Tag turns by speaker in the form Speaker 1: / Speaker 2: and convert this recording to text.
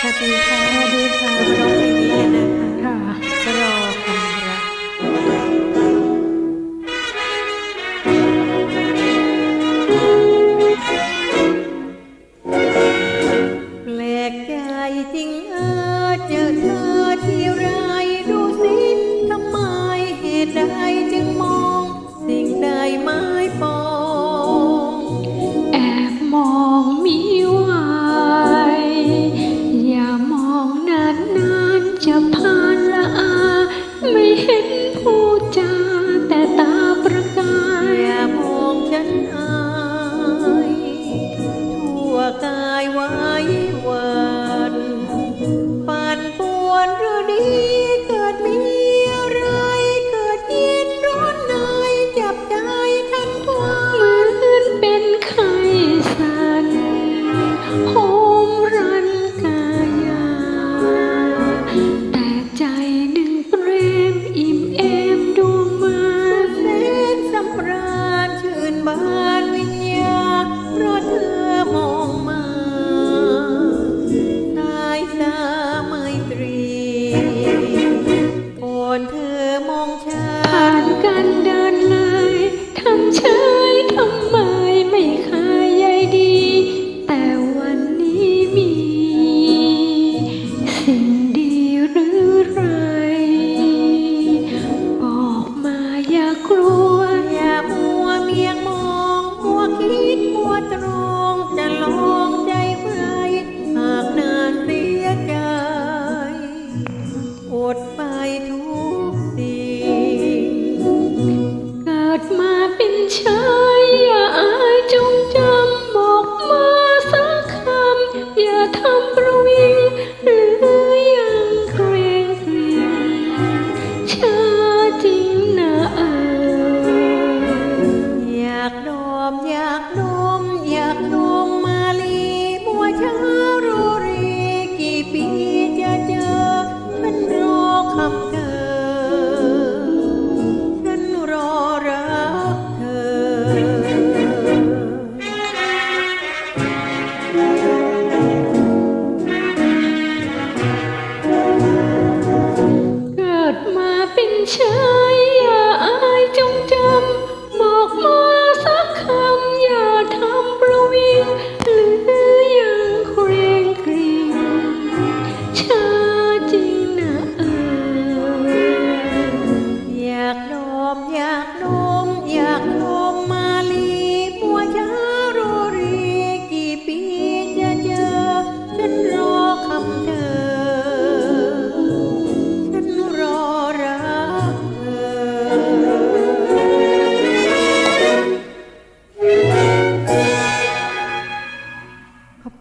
Speaker 1: Happy holidays, have a. Maria. กลั
Speaker 2: วอย่ามั
Speaker 1: วเมีย
Speaker 2: งมองมั
Speaker 1: ว
Speaker 2: คิดมัว
Speaker 1: ตรองจะลองใจใครหากนานเสียใจอดไปทุก